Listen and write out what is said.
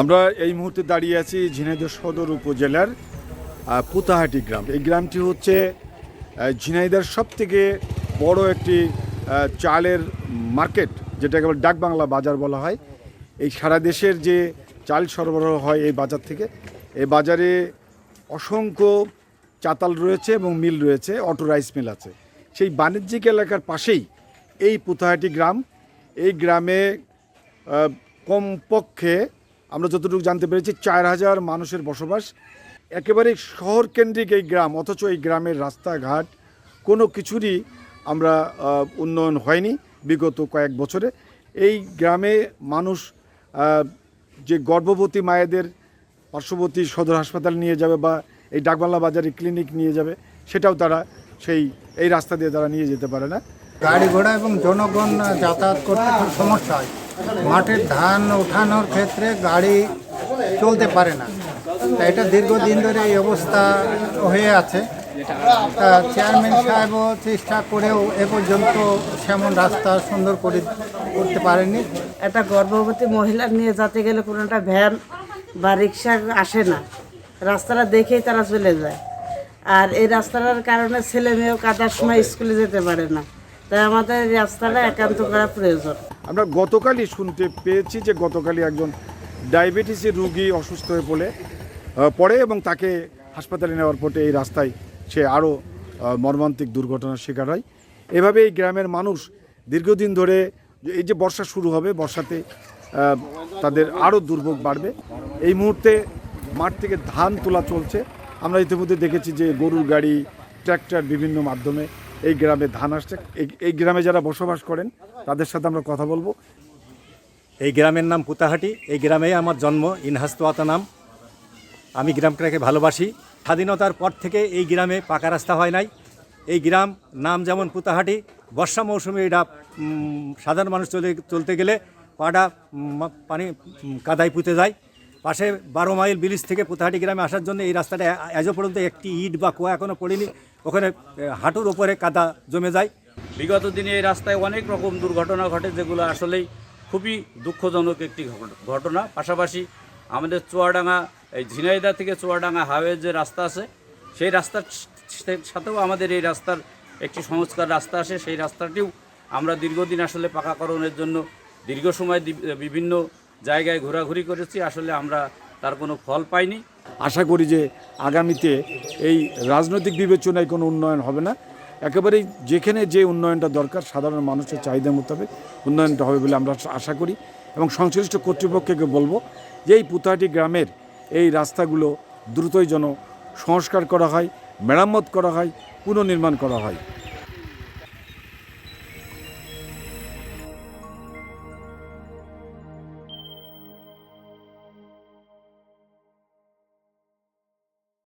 আমরা এই মুহূর্তে দাঁড়িয়ে আছি ঝিনাইদহ সদর উপজেলার পুতাহাটি গ্রাম। এই গ্রামটি হচ্ছে ঝিনাইদার সব থেকে বড় একটি চালের মার্কেট, যেটাকে বলে ডাকবাংলা বাজার বলা হয়। এই সারা দেশের যে চাল সরবরাহ হয় এই বাজার থেকে, এই বাজারে অসংখ্য চাতাল রয়েছে এবং মিল রয়েছে অটো রাইস মিল আছে। সেই বাণিজ্যিক এলাকার পাশেই এই পুতাহাটি গ্রাম, এই গ্রামে কমপক্ষে আমরা যতটুকু জানতে পেরেছি, চার হাজার মানুষের বসবাস। একেবারে শহর কেন্দ্রিক এই গ্রাম, অথচ এই গ্রামের রাস্তাঘাট কোনো কিছুরই আমরা উন্নয়ন হয়নি বিগত কয়েক বছরে। এই গ্রামে মানুষ যে গর্ভবতী মায়েদের পার্শ্ববর্তী সদর হাসপাতাল নিয়ে যাবে বা এই ডাকবাংলা বাজারে ক্লিনিক নিয়ে যাবে, সেটাও তারা সেই, এই রাস্তা দিয়ে তারা নিয়ে যেতে পারে না। গাড়ি ঘোড়া এবং জনগণ যাতায়াত করতে খুব সমস্যা হয়। মাঠের ধান ওঠানোর ক্ষেত্রে গাড়ি চলতে পারে না। তা এটা দীর্ঘদিন ধরে এই অবস্থা হয়ে আছে। তা চেয়ারম্যান সাহেবও চেষ্টা করেও এ পর্যন্ত সেমন রাস্তা সুন্দর করে করতে পারেনি। একটা গর্ভবতী মহিলা নিয়ে যেতে গেলে কোনো একটা ভ্যান বা রিক্সা আসে না। রাস্তাটা দেখেই তারা চলে যায়। আর এই রাস্তাটার কারণে ছেলে মেয়েও কাটার সময় স্কুলে যেতে পারে না। তাই আমাদের রাস্তাটা একান্ত করা প্রয়োজন। আমরা গতকালই শুনতে পেয়েছি যে গতকালই একজন ডায়াবেটিসের রুগী অসুস্থ হয়ে পড়ে পড়ে এবং তাকে হাসপাতালে নেওয়ার পথে এই রাস্তায় সে আরও মর্মান্তিক দুর্ঘটনার শিকার হয়। এভাবে এই গ্রামের মানুষ দীর্ঘদিন ধরে এই যে বর্ষা শুরু হবে, বর্ষাতে তাদের আরও দুর্ভোগ বাড়বে। এই মুহূর্তে মাঠ থেকে ধান তোলা চলছে। আমরা ইতিমধ্যে দেখেছি যে গরুর গাড়ি, ট্র্যাক্টর বিভিন্ন মাধ্যমে এই গ্রামে ধান আসছে। এই গ্রামে যারা বসবাস করেন তাদের সাথে আমরা কথা বলব। এই গ্রামের নাম পুতাহাটি। এই গ্রামেই আমার জন্ম ইনহাস্তওয়াতা নাম। আমি গ্রামটাকে ভালোবাসি। স্বাধীনতার পর থেকে এই গ্রামে পাকা রাস্তা হয় নাই। এই গ্রাম নাম যেমন পুতাহাটি, বর্ষা মৌসুমে এটা সাধারণ মানুষ চলে, চলতে গেলে পাটা পানি কাদায় পুঁতে যায়। পাশে বারো মাইল ব্রিজ থেকে পুতাহাটি গ্রামে আসার জন্য এই রাস্তাটা আজও পর্যন্ত একটি ইট বা কুয়া এখনও পড়েনি। ওখানে হাঁটুর ওপরে কাদা জমে যায়। বিগত দিনে এই রাস্তায় অনেক রকম দুর্ঘটনা ঘটে, যেগুলো আসলেই খুবই দুঃখজনক একটি ঘটনা। পাশাপাশি আমাদের চুয়াডাঙ্গা, এই ঝিনাইদা থেকে চুয়াডাঙ্গা হাইওয়ে যে রাস্তা আছে, সেই রাস্তার সাথেও আমাদের এই রাস্তার একটি সংস্কার রাস্তা আসে সেই রাস্তাটিও আমরা দীর্ঘদিন আসলে পাকাকরণের জন্য দীর্ঘ সময় বিভিন্ন জায়গায় ঘোরাঘুরি করেছি। আসলে আমরা তার কোনো ফল পাইনি। আশা করি যে আগামীতে এই রাজনৈতিক বিবেচনায় কোনো উন্নয়ন হবে না। একেবারেই যেখানে যে উন্নয়নটা দরকার, সাধারণ মানুষের চাহিদা মোতাবেক উন্নয়নটা হবে বলে আমরা আশা করি এবং সংশ্লিষ্ট কর্তৃপক্ষকে বলব যে এই পুতাহাটি গ্রামের এই রাস্তাগুলো দ্রুতই যেন সংস্কার করা হয়, মেরামত করা হয়, পুনর্নির্মাণ করা হয়।